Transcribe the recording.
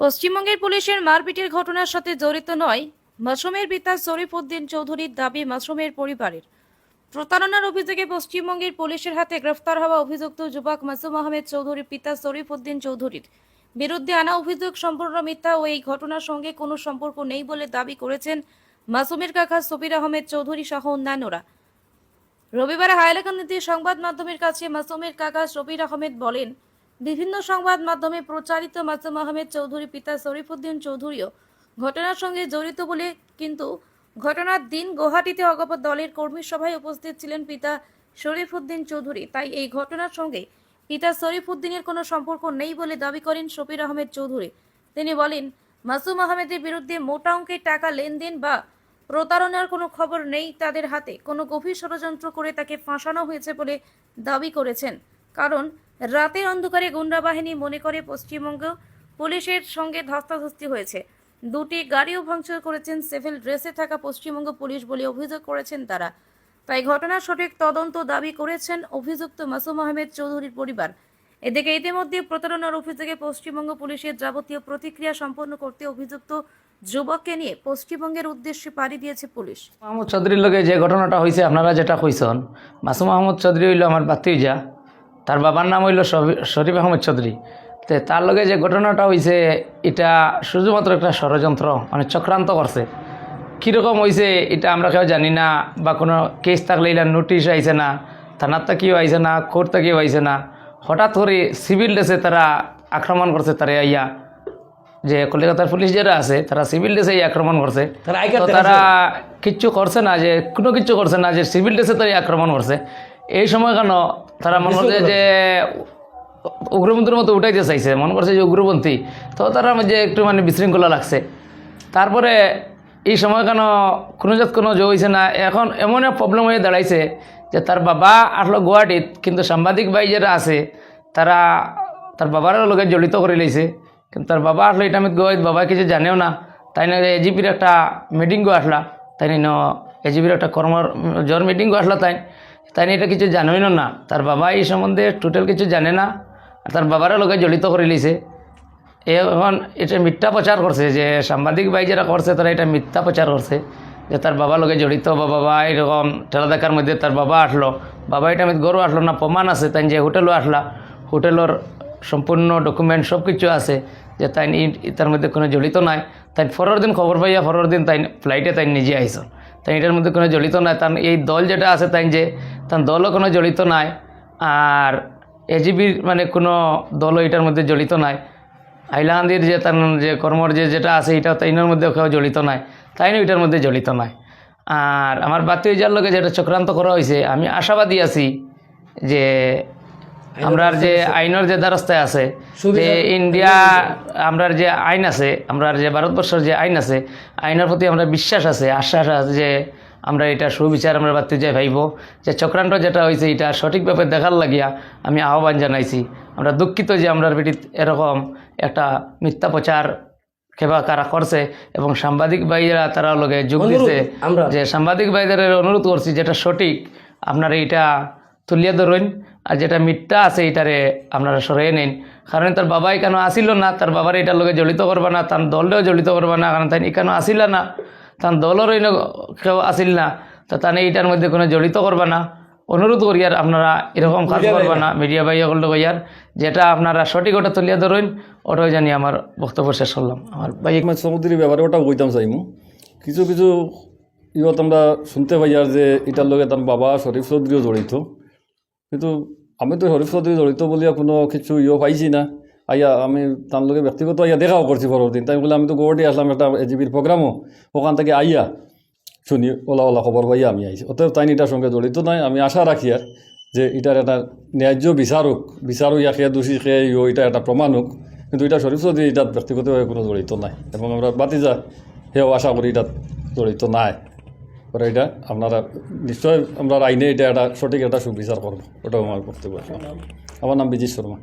পশ্চিমবঙ্গের পুলিশের মারপিটের ঘটনার সাথে জড়িত নয় মাসুমের পিতা শরীফ উদ্দিন চৌধুরীর দাবি মাসুমের পরিবারের। প্রতারণার অভিযোগে পশ্চিমবঙ্গের পুলিশের হাতে গ্রেফতার হওয়া অভিযুক্ত যুবক মাসুম আহমেদ চৌধুরীর পিতা শরীফ উদ্দিন চৌধুরীর বিরুদ্ধে আনা অভিযোগ সম্পূর্ণ মিথ্যা ও এই ঘটনার সঙ্গে কোনো সম্পর্ক নেই বলে দাবি করেছেন মাসুমের কাকা সবির আহমেদ চৌধুরী সহ অন্যান্যরা। রবিবার হাইলাকান্দিতে সংবাদ মাধ্যমের কাছে মাসুমের কাকা শবির আহমেদ বলেন বিভিন্ন সংবাদ মাধ্যমে প্রচারিত মাসুম আহমেদ চৌধুরী, পিতা শরীফুদ্দিন চৌধুরীও ঘটনার সঙ্গে জড়িত বলে কিন্তু ঘটনার দিন গুয়াহাটিতে অগপর দলের কর্মী সভায় উপস্থিত ছিলেন পিতা শরীফুদ্দিন চৌধুরী। তাই এই ঘটনার সঙ্গে পিতা শরীফুদ্দিনের কোনো সম্পর্ক নেই বলে দাবি করেন শবির আহমেদ চৌধুরী। তিনি বলেন, মাসুম আহমেদের বিরুদ্ধে মোটা অঙ্কের টাকা লেনদেন বা প্রতারণার কোনো খবর নেই। তাদের হাতে কোনো গভীর ষড়যন্ত্র করে তাকে ফাঁসানো হয়েছে বলে দাবি করেছেন। কারণ রাতের অন্ধকারে গুন্ডা বাহিনী মনে করে পশ্চিমবঙ্গ পুলিশের সঙ্গে ধস্তাধস্তি হয়েছে। দুটি গাড়িও ভাঙচুর করেছেন, সিভিল ড্রেসে থাকা পশ্চিমবঙ্গ পুলিশ বলে অভিযোগ করেছেন তারা। তাই ঘটনার সঠিক তদন্ত দাবি করেছেন অভিযুক্ত মাসুম আহমেদ চৌধুরীর পরিবার। এদিকে ইতিমধ্যে প্রতারণার অভিযোগে পশ্চিমবঙ্গ পুলিশের যাবতীয় প্রতিক্রিয়া সম্পন্ন করতে অভিযুক্ত যুবককে নিয়ে পশ্চিমবঙ্গের উদ্দেশ্যে পাড়ি দিয়েছে পুলিশ। মাহমুদ চৌধুরীর লগে যে ঘটনাটা হয়েছে আপনারা যেটা কইসন মাসুম আহমদ চৌধুরী হইল আমার বাতিজা তার বাবার নাম হইল শরীফ আহমদ চৌধুরী। তে তার লগে যে ঘটনাটা হয়েছে এটা শুধুমাত্র একটা ষড়যন্ত্র মানে চক্রান্ত করছে। কীরকম হয়েছে এটা আমরা কেউ জানি না বা কোনো কেস থাকলে এটা নোটিশ আইছে না থানার থেকেও আইছে না কোর্ট থেকেও আইছে না। হঠাৎ করে সিভিল ড্রেসে তারা আক্রমণ করছে তারা ইয়া যে কলকাতার পুলিশ যারা আছে তারা সিভিল ড্রেসে আক্রমণ করছে। তারা কিচ্ছু করছে না যে কোনো কিছু করছে না যে সিভিল ড্রেসে তারা আক্রমণ করছে। এই সময় কেন? তারা মনে করছে যে উগ্রপন্থীর মতো উঠাইতে চাইছে। মনে করছে যে উগ্রপন্থী। তো তারা যে একটু মানে বিশৃঙ্খলা লাগছে। তারপরে এই সময় কেন কোনো জাত কোনো জো হয়েছে না? এখন এমন এক প্রবলেম হয়ে দাঁড়াইছে যে তার বাবা আসলো গুয়াহাটিত কিন্তু সাংবাদিক ভাই যারা আছে তারা তার বাবার লগে জড়িত করে লইছে। কিন্তু তার বাবা আসলো এটা আমি গুয়াহাটিত বাবা কিছু জানেও না। তাই না এজিপির একটা মিটিংও আসলা। তাই ন এজিপির একটা কর্মর জ্বর মিটিংও আসলা তাই। তাই এটা কিছু জানোই না। তার বাবা এই সম্বন্ধে টোটাল কিছু জানে না। আর তার বাবারও লগে জড়িত করে লইছে এ এখন এটা মিথ্যা প্রচার করছে যে সাংবাদিক ভাই যারা করছে, তারা এটা মিথ্যা প্রচার করছে। যে তার বাবা লগে জড়িত বা বাবা, এরকম ঠেলা দেখার মধ্যে তার বাবা আসলো। বাবা এটা আমি গরু আসলো না, প্রমাণ আছে, তাই যে হোটেলও আসলা। হোটেলের সম্পূর্ণ ডকুমেন্ট সব কিছু আছে, যে তাই তার মধ্যে কোনো জড়িত নাই। তাই পরের দিন খবর পাইয়া পরের দিন তাই ফ্লাইটে তাই নিজে আইসন। তাই এটার মধ্যে কোনো জড়িত নয় তার এই দল যেটা আছে তাই যে তার দলও কোনো জড়িত নাই, আর এজিবির মানে কোনো দলও এটার মধ্যে জড়িত নাই। হাইলাহান্দির যে তার যে কর্মর যে যেটা আছে, এটা তাইনের মধ্যে কেউ জড়িত নাই তাইনও এটার মধ্যে জড়িত নাই। আর আমার বাতি যার লোকে যেটা চক্রান্ত করা হয়েছে, আমি আশাবাদী আছি যে আমরার যে আইনের যে দ্বারস্থায় আছে যে ইন্ডিয়া আমরার যে আইন আছে আমরার যে ভারতবর্ষের যে আইন আছে আইনের প্রতি আমরা বিশ্বাস আছে আশ্বাস আছে যে আমরা এটা সুবিচার আমরা বাড়তে যাই ভাইব যে চক্রান্ত যেটা হয়েছে এটা সঠিকভাবে দেখার লাগিয়া আমি আহ্বান জানাইছি। আমরা দুঃখিত যে আমরার বেটিত এরকম একটা মিথ্যা প্রচার কেবা কারা করছে এবং সাংবাদিক ভাইয়েরা তারা লগে যোগ দিছে যে সাংবাদিক ভাইদের অনুরোধ করছি যেটা সঠিক আপনারা এটা তুলিয়া ধরুন আর যেটা মিথ্যা আছে এটারে আপনারা সরিয়ে নিন। কারণ তার বাবা কেন আসিল না তার বাবার এটার লগে জড়িত করবা না তার দলটাও জড়িত করবা না কারণ তাই কেন আসিল না? তার দলের কেউ আসিল না তো তাহলে এইটার মধ্যে কোনো জড়িত করবা না। অনুরোধ করি আর আপনারা এরকম কাজ করবা না মিডিয়া ভাই সকল ইয়ার যেটা আপনারা সঠিক ওটা তুলিয়া ধরুন ওটাই জানি আমার বক্তব্য শেষ করলাম। আমার ভাই একমাত্র সমুদ্রের ব্যাপারে ওটাও কইতাম চাইমু। কিছু কিছু ইয়ত আমরা শুনতে পাই আর যে এটার লগে তার বাবা শরীফ চৌধুরীও জড়িত। কিন্তু আমি তো শরীফ চৌধুরী জড়িত বলিয়া কোনো কিছু ইয়ে পাইছি না। আইয়া আমি তার ব্যক্তিগত আইয়া দেখাও করছি পরের দিন। তাই বলে আমি তো গুয়াহাটি আসলাম একটা এজিবির প্রোগ্রামও ওখান থেকে আইয়া শুনি ওলা ওলা খবর পাইয়া আমি আইছি অতএব তাই এটার সঙ্গে জড়িত নাই। আমি আশা রাখি আর যে এটার একটা ন্যায্য বিচারক বিচারক ইয়া খেয়ে দোষী খেয়ে ইয়ে এটা একটা প্রমাণ হোক। কিন্তু এটা শরীফ চৌধুরী এটাত ব্যক্তিগতভাবে কোনো জড়িত নাই। এবং আমরা বাতিজা সেও আশা করি এটাত জড়িত নাই। পরে এটা আপনারা নিশ্চয় আমরা আইনে এটা একটা সঠিক একটা সুবিচার করব। ওটাও আমার করতে পারব আমার নাম বিজিত শর্মা।